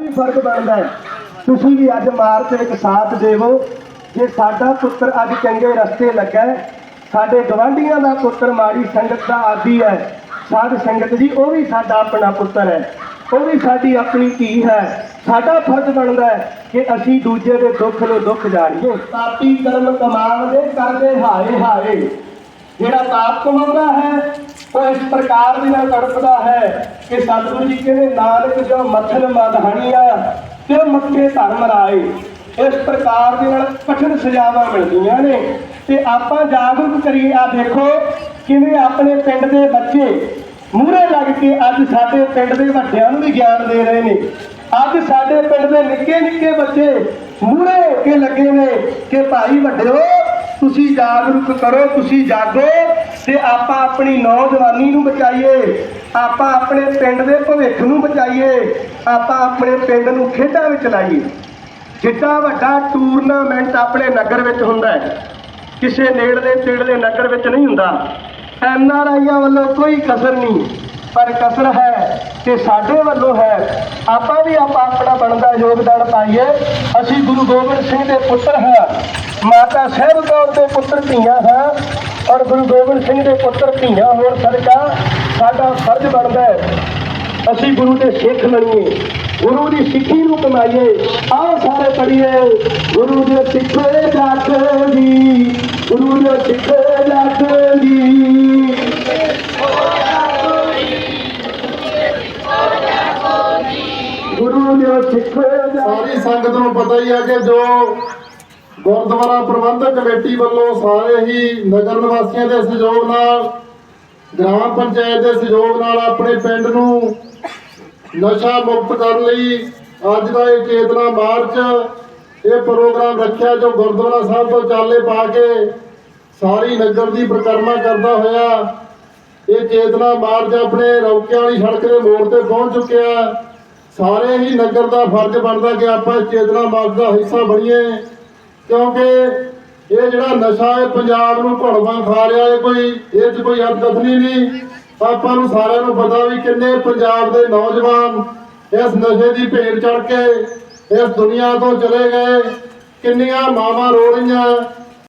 ਵੀ ਫ਼ਰਕ ਬਣਦਾ ਹੈ? ਤੁਸੀਂ ਵੀ ਅੱਜ ਮਾਰਚ ਵਿੱਚ ਸਾਥ ਦੇਵੋ। ਜੇ ਸਾਡਾ ਪੁੱਤਰ ਅੱਜ ਚੰਗੇ ਰਸਤੇ ਲੱਗਾ ਸਾਡੇ ਗਵਾਂਢੀਆਂ ਦਾ ਪੁੱਤਰ ਮਾੜੀ ਸੰਗਤ ਦਾ ਆਦੀ ਹੈ। ਸਾਧ ਸੰਗਤ ਜੀ, ਉਹ ਵੀ ਸਾਡਾ ਆਪਣਾ ਪੁੱਤਰ ਹੈ। ਉਹ ਵੀ ਸਾਡੀ ਆਪਣੀ ਧੀ ਹੈ। ਸਾਡਾ ਫਰਜ਼ ਬਣਦਾ ਹੈ ਕਿ ਅਸੀਂ ਦੂਜੇ ਦੇ ਦੁੱਖ ਨੂੰ ਦੁੱਖ ਜਾਣੀਏ। ਪਾਪੀ ਕਰਮ ਕਮਾਉਂਦੇ ਕਰਦੇ ਹਾਏ ਹਾਏ। ਜਿਹੜਾ ਪਾਪ ਕਮਾਉਂਦਾ ਹੈ ਉਹ ਇਸ ਪ੍ਰਕਾਰ ਦੇ ਨਾਲ ਤੜਪਦਾ ਹੈ ਕਿ ਸਤਿਗੁਰੂ ਜੀ ਕਹਿੰਦੇ, ਨਾਨਕ ਜੋ ਮੱਥਨ ਮਦਹਣੀਆਂ ਤੇ ਮੱਥੇ ਧਰਮ ਰਾਏ। ਇਸ ਪ੍ਰਕਾਰ ਦੇ ਨਾਲ ਕਠਿਨ ਸਜ਼ਾਵਾਂ ਮਿਲਦੀਆਂ ਨੇ। ਤੇ ਆਪਾਂ ਜਾਗਰੂਕ ਕਰੀਏ ਆ ਦੇਖੋ ਕਿਵੇਂ ਆਪਣੇ ਪਿੰਡ ਦੇ ਬੱਚੇ ਮੂਹਰੇ ਲੱਗ ਕੇ ਅੱਜ ਸਾਡੇ ਪਿੰਡ ਦੇ ਵੱਡਿਆਂ ਨੂੰ ਵੀ ਗਿਆਨ ਦੇ ਰਹੇ ਨੇ। ਅੱਜ ਸਾਡੇ ਪਿੰਡ ਦੇ ਨਿੱਕੇ ਨਿੱਕੇ ਬੱਚੇ ਮੂਹਰੇ ਹੋ ਕੇ ਲੱਗੇ ਨੇ ਕਿ, ਭਾਈ ਵੱਡਿਓ, ਤੁਸੀਂ ਜਾਗਰੂਕ ਕਰੋ, ਤੁਸੀਂ ਜਾਗੋ ਤੇ ਆਪਾਂ ਆਪਣੀ ਨੌਜਵਾਨੀ ਨੂੰ ਬਚਾਈਏ, ਆਪਾਂ ਆਪਣੇ ਪਿੰਡ ਦੇ ਭਵਿੱਖ ਨੂੰ ਬਚਾਈਏ, ਆਪਾਂ ਆਪਣੇ ਪਿੰਡ ਨੂੰ ਖੇਡਾਂ ਵਿੱਚ ਲਾਈਏ। ਜਿੱਡਾ ਵੱਡਾ ਟੂਰਨਾਮੈਂਟ ਆਪਣੇ ਨਗਰ ਵਿੱਚ ਹੁੰਦਾ ਹੈ, ਕਿਸੇ ਨੇੜਲੇ ਤੇੜਲੇ ਨਗਰ ਵਿੱਚ ਨਹੀਂ ਹੁੰਦਾ। ਐਨ ਆਰ ਆਈਆਂ ਵੱਲੋਂ ਕੋਈ ਕਸਰ ਨਹੀਂ, ਪਰ ਕਸਰ ਹੈ ਕਿ ਸਾਡੇ ਵੱਲੋਂ ਹੈ। ਆਪਾਂ ਵੀ ਆਪਾਂ ਆਪਣਾ ਬਣਦਾ ਯੋਗਦਾਨ ਪਾਈਏ। ਅਸੀਂ ਗੁਰੂ ਗੋਬਿੰਦ ਸਿੰਘ ਦੇ ਪੁੱਤਰ ਹਾਂ, ਮਾਤਾ ਸਾਹਿਬ ਕੌਰ ਦੇ ਪੁੱਤਰ ਧੀਆਂ ਹਾਂ। ਔਰ ਗੁਰੂ ਗੋਬਿੰਦ ਸਿੰਘ ਦੇ ਪੁੱਤਰ ਧੀਆਂ ਹੋਣ ਸਦਕਾ ਸਾਡਾ ਫਰਜ਼ ਬਣਦਾ ਹੈ। ਅਸੀਂ ਗੁਰੂ ਦੇ ਸਿੱਖ ਬਣੀਏ, ਗੁਰੂ ਦੀ ਸਿੱਖੀ ਨੂੰ ਕਮਾਈਏ ਆਓ ਸਾਰੇ ਪੜੀਏ ਗੁਰੂ ਦੇ ਸਿੱਖੇ ਜੱਟ ਜੀ ਗੁਰੂ ਦੇ ਸਿੱਖੇ ਜੱਟ ਜੀ ਗੁਰੂ ਦੇ ਸਿੱਖੇ ਜੱਟ ਸੰਗਤ ਨੂੰ ਪਤਾ ਹੀ ਹੈ ਕਿ ਜੋ ਗੁਰਦੁਆਰਾ ਪ੍ਰਬੰਧਕ ਕਮੇਟੀ ਵੱਲੋਂ ਸਾਰੇ ਹੀ ਨਗਰ ਨਿਵਾਸੀਆਂ ਦੇ ਸਹਿਯੋਗ ਨਾਲ, ਗ੍ਰਾਮ ਪੰਚਾਇਤ ਦੇ ਸਹਿਯੋਗ ਨਾਲ ਆਪਣੇ ਪਿੰਡ ਨੂੰ ਨਸ਼ਾ ਮੁਕਤ ਕਰਨ ਲਈ ਅੱਜ ਦਾ ਇਹ ਚੇਤਨਾ ਮਾਰਚ, ਇਹ ਪ੍ਰੋਗਰਾਮ ਰੱਖਿਆ ਜੋ ਗੁਰਦੁਆਰਾ ਸਾਹਿਬ ਤੋਂ ਚਾਲੇ ਪਾ ਕੇ ਸਾਰੀ ਨਗਰ ਦੀ ਪ੍ਰਕਰਮਾ ਕਰਦਾ ਹੋਇਆ, ਇਹ ਚੇਤਨਾ ਮਾਰਚ ਆਪਣੇ ਰੌਕਿਆਂ ਵਾਲੀ ਸੜਕ ਦੇ ਮੋੜ ਤੇ ਪਹੁੰਚ ਚੁੱਕਿਆ। ਸਾਰੇ ਹੀ ਨਗਰ ਦਾ ਫਰਜ਼ ਬਣਦਾ ਕਿ ਆਪਾਂ ਇਸ ਚੇਤਨਾ ਮਾਰਚ ਦਾ ਹਿੱਸਾ ਬਣੀਏ। ਕਿਉਂਕਿ ਇਹ ਜਿਹੜਾ ਨਸ਼ਾ ਹੈ ਪੰਜਾਬ ਨੂੰ ਘੜਵਾ ਖਾ ਰਿਹਾ ਹੈ ਕੋਈ, ਇਹ 'ਚ ਕੋਈ ਅਰਥਕਥਨੀ ਨਹੀਂ ਆਪਾਂ ਨੂੰ ਸਾਰਿਆਂ ਨੂੰ ਪਤਾ ਵੀ ਕਿੰਨੇ ਪੰਜਾਬ ਦੇ ਨੌਜਵਾਨ ਇਸ ਨਸ਼ੇ ਦੀ ਭੇਟ ਚੜ ਕੇ ਇਸ ਦੁਨੀਆ ਤੋਂ ਚਲੇ ਗਏ। ਕਿੰਨੀਆਂ ਮਾਵਾਂ ਰੋ ਰਹੀਆਂ।